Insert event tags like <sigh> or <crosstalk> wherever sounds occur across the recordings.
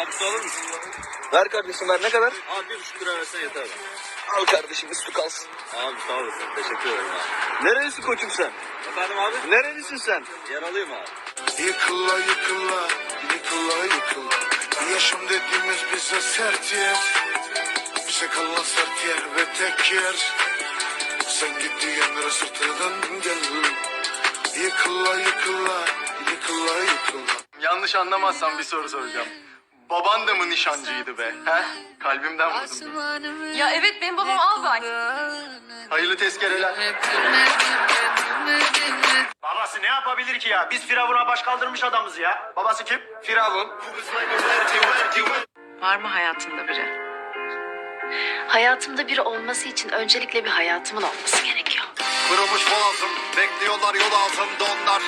Abi alır mısın? Ver kardeşim ver ne kadar? Abi bir buçuk lira versen yeter abi. Al kardeşim üstü kalsın. Abi sağ olasın. Teşekkür ederim abi. Nerelisin koçum sen? Efendim abi? Nerelisin sen? Yaralıyım abi. Yıkıla yıkıla, yıkıla yıkıla Yaşam dediğimiz bize sert yer Bize kalan sert yer ve tek yer Sen gittiğin yere sırtından gel Yıkıla yıkıla, yıkıla yıkıla Yanlış anlamazsan bir soru soracağım. Baban da mı nişancıydı be? He? Kalbimden vurdun. Ya evet benim babam albay. Hayırlı tezkereler. Babası ne yapabilir ki ya? Biz Firavun'a baş kaldırmış adamız ya. Babası kim? Firavun. Var mı hayatında biri? Hayatımda biri olması için öncelikle bir hayatımın olması gerekiyor. Kurumuş boğazım. Bekliyorlar yol altında onlar.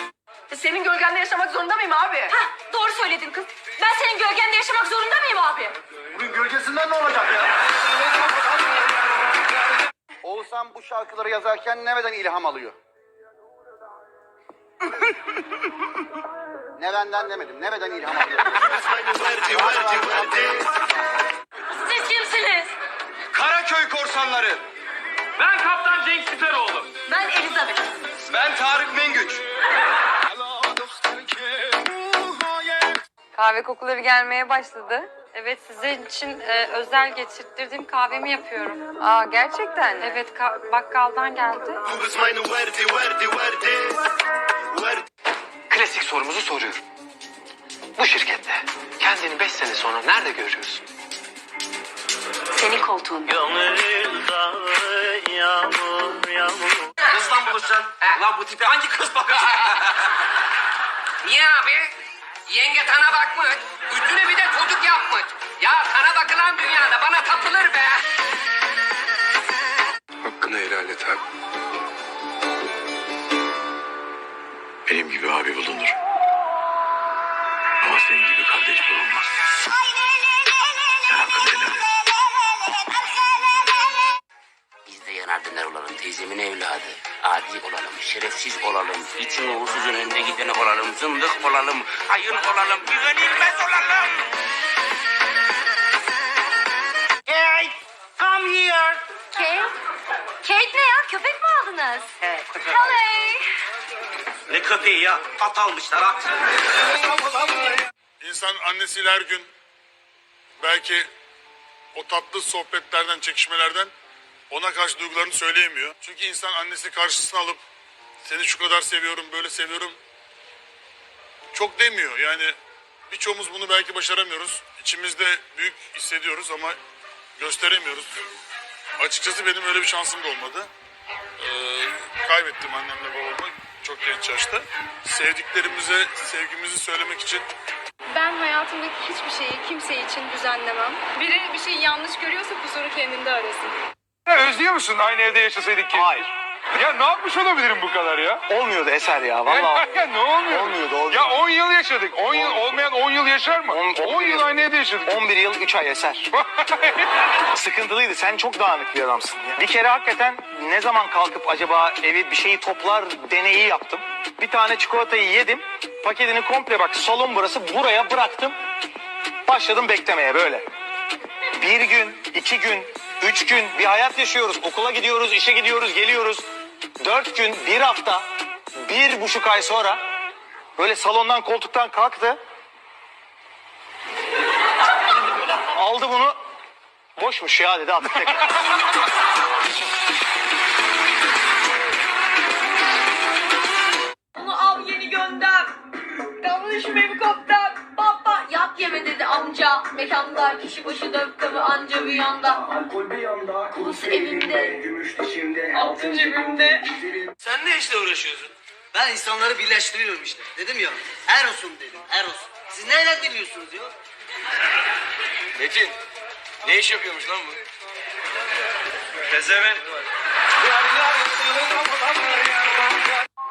Senin gölgende yaşamak zorunda mıyım abi? Hah doğru söyledin kız. Ben senin gölgende yaşamak zorunda mıyım abi? Bunun gölgesinden ne olacak ya? Oğuzhan bu şarkıları yazarken nereden ilham alıyor? Nereden demedim. Nereden ilham alıyor? Kahve kokuları gelmeye başladı. Evet sizin için e, özel getirttirdiğim kahvemi yapıyorum. Aa gerçekten mi? Evet ka- bakkaldan geldi. Klasik sorumuzu soruyorum. Bu şirkette kendini 5 sene sonra nerede görüyorsun? Senin koltuğun. Kızla buluşacaksın. Lan bu tipe hangi kız bakacak? <laughs> Niye abi? Yenge kana bakmış. Üstüne bir de çocuk yapmış. Ya kana bakılan dünyada bana tapılır be. Hakkını helal et abi. Benim gibi abi bulunur. Ama senin gibi kardeş bulunmaz. Sen Yanardınlar olalım teyzemin evladı. Adi olalım, şerefsiz olalım, için uğursuzun önüne gideni olalım, zındık olalım, hayın olalım, güvenilmez olalım. Kate, come here. Kate? Kate ne ya? Köpek mi aldınız? He, köpek Hello. Ne köpeği ya? At almışlar at. İnsan annesiyle her gün belki o tatlı sohbetlerden, çekişmelerden ona karşı duygularını söyleyemiyor. Çünkü insan annesi karşısına alıp seni şu kadar seviyorum, böyle seviyorum çok demiyor. Yani birçoğumuz bunu belki başaramıyoruz. İçimizde büyük hissediyoruz ama gösteremiyoruz. Açıkçası benim öyle bir şansım da olmadı. Ee, kaybettim annemle babamı çok genç yaşta. Sevdiklerimize sevgimizi söylemek için Ben hayatımdaki hiçbir şeyi kimse için düzenlemem. Biri bir şey yanlış görüyorsa kusuru kendinde arasın. Özlüyor musun aynı evde yaşasaydık ki? Hayır. Ya ne yapmış olabilirim bu kadar ya? Olmuyordu Eser ya Ya, ya ne olmuyor? Olmuyordu, olmuyordu. Ya 10 yıl yaşadık. 10 yıl olmayan 10 yıl yaşar mı? On- 10 on yıl yıl. aynı evde yaşadık. 11 yıl 3 ay Eser. <laughs> Sıkıntılıydı. Sen çok dağınık bir adamsın. ya. Bir kere hakikaten ne zaman kalkıp acaba evi bir şeyi toplar deneyi yaptım. Bir tane çikolatayı yedim. Paketini komple bak salon burası buraya bıraktım. Başladım beklemeye böyle. Bir gün, iki gün, üç gün bir hayat yaşıyoruz. Okula gidiyoruz, işe gidiyoruz, geliyoruz. Dört gün, bir hafta, bir buçuk ay sonra böyle salondan koltuktan kalktı. Aldı bunu. Boşmuş ya dedi attık tekrar. Bunu al yeni gönder. Yanlış helikopter. Mekanda kişi başı dört kabı anca bir yanda. Alkol bir yanda. Kurusu evimde. Gümüş dişimde. Altın cebimde. Sen ne işle uğraşıyorsun? Ben insanları birleştiriyorum işte. Dedim ya. Eros'um dedim. Eros. Siz neyle dinliyorsunuz ya? Metin. Ne iş yapıyormuş lan bu? Pezevenk.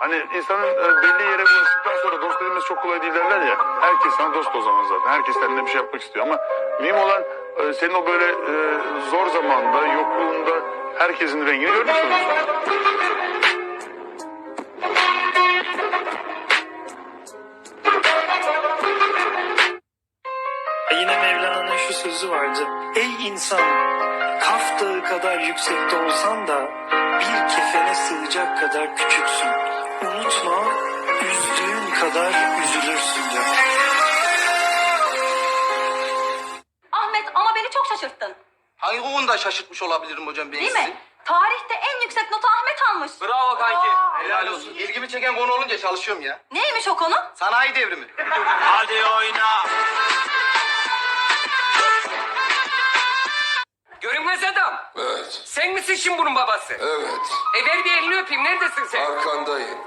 Hani insanın e, belli yere ulaştıktan sonra dost edilmesi çok kolay değil derler ya. Herkes sana dost o zaman zaten. Herkes seninle bir şey yapmak istiyor ama mühim olan e, senin o böyle e, zor zamanda, yokluğunda herkesin rengini görmüş olursun. Yine Mevlana'nın şu sözü vardı. Ey insan, Kaf dağı kadar yüksekte olsan da bir kefene sığacak kadar küçüksün. Unutma, üzdüğün kadar üzülürsün diyor. Ahmet ama beni çok şaşırttın. Hangi konuda şaşırtmış olabilirim hocam ben Değil mi? Tarihte en yüksek notu Ahmet almış. Bravo kanki. Helal olsun. İlgimi çeken konu olunca çalışıyorum ya. Neymiş o konu? Sanayi devrimi. <laughs> Evet. Sen misin şimdi bunun babası? Evet. E ver bir elini öpeyim. Neredesin sen? Arkandayım.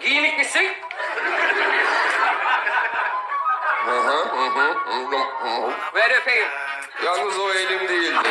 Giyinik misin? Hı hı hı hı. hı hı. Ver öpeyim. Yalnız o elim değildi.